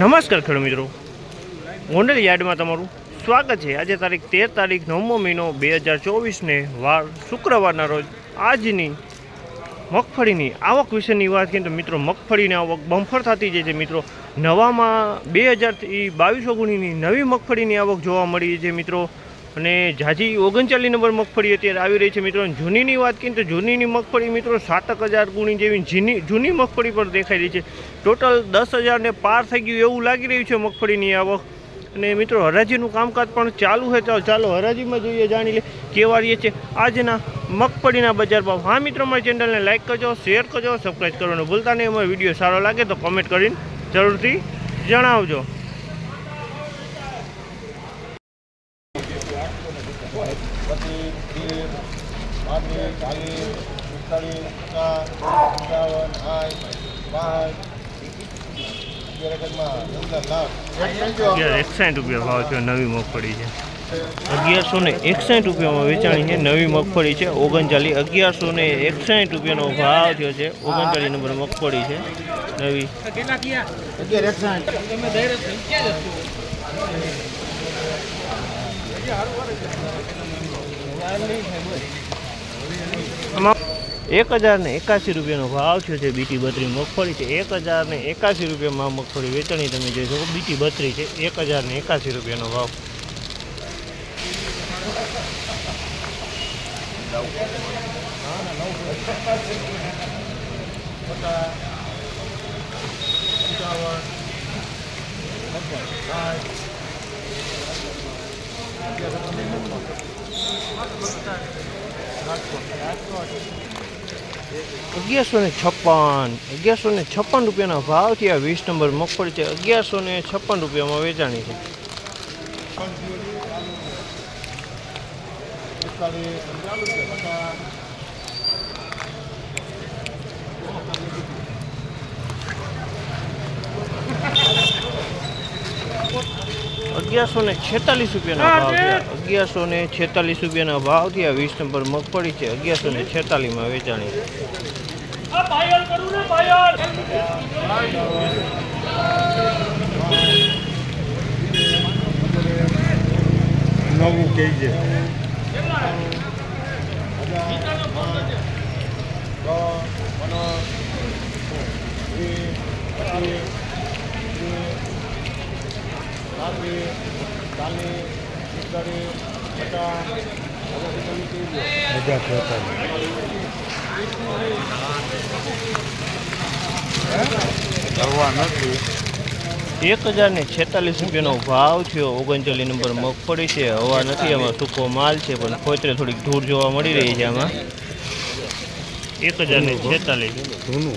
નમસ્કાર ખેડૂત મિત્રો. ગોંડલ યાર્ડમાં તમારું સ્વાગત છે. આજે તારીખ તેર તારીખ નવમો મહિનો બે હજાર ચોવીસને વાર શુક્રવારના રોજ આજની મગફળીની આવક વિશેની વાત કરીએ તો મિત્રો મગફળીની આવક બમ્ફર થતી જાય છે. મિત્રો નવામાં બે હજારથી બાવીસો ગુણીની નવી મગફળીની આવક જોવા મળી છે. મિત્રો અને ઝાઝી ઓગણચાલીસ નંબર મગફળી અત્યારે આવી રહી છે મિત્રો. જૂનીની વાત કરીએ તો જૂનીની મગફળી મિત્રો સાતક હજાર ગુણી જેવી જૂની જૂની મગફળી પર દેખાઈ રહી છે. ટોટલ દસ હજારને પાર થઈ ગયું એવું લાગી રહ્યું છે મગફળીની આવક. અને મિત્રો હરાજીનું કામકાજ પણ ચાલુ છે. તો ચાલો હરાજીમાં જોઈએ, જાણી લે કેવા રહીએ છે આજના મગફળીના બજાર ભાવ. હા મિત્રો મારી ચેનલને લાઇક કરજો શેર કરજો સબસ્ક્રાઈબ કરવાનું ભૂલતા નહીં. અમારો વીડિયો સારો લાગે તો કોમેન્ટ કરીને જરૂરથી જણાવજો. પાંત્રીસ ચાલીસ પિસ્તાળીસ પચાસ પંચાવન સાઠ અગિયાર એકસાઠ રૂપિયા ભાવ છે નવી મગફળી છે. અગિયારસો ને એકસાઠ રૂપિયામાં વેચાણી છે નવી મગફળી છે ઓગણચાલીસ. અગિયારસો ને એકસાઠ રૂપિયાનો ભાવ થયો છે ઓગણચાલીસ નંબર મગફળી છે નવી. અગિયાર એક હજાર ને એકાસી રૂપિયાનો ભાવ થયો છે બીટી બત્રી મગફળી છે. એક હજાર ને એકાસી રૂપિયામાં મગફળી વેચાણી તમે જોઈ શકો બીટી બત્રી છે, એક હજાર ને એકાસી રૂપિયાનો ભાવ. અગિયારસો ને છપ્પન, અગિયારસો ને છપ્પન રૂપિયાના ભાવથી આ વીસ નંબર મગફળી છે. અગિયારસો ને છપ્પન રૂપિયામાં વેચાણી છે. પિસ્તાળીસ અગિયારસો ને છેતાલીસ રૂપિયાના ભાવ થયા. અગિયારસો ને છેતાલીસ રૂપિયાના ભાવ થયા. વીસ નંબર મગફળી છે. અગિયારસો ને છેતાલીસમાં વેચાણી. નવું કહેજે ચાલીસ પિસ્તાળીસ પચાસ હજાર કરવા નથી. એક હજાર ને છેતાલીસ રૂપિયાનો ભાવ થયો. ઓગણચાલીસ નંબર મગફળી છે. હવા નથી આમાં સૂકો માલ છે પણ ખોતરે થોડીક ધૂળ જોવા મળી રહી છે આમાં. એક હજાર ને છેતાલીસ. જૂનું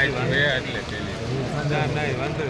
આવ્યા એટલે પેલી વાંધો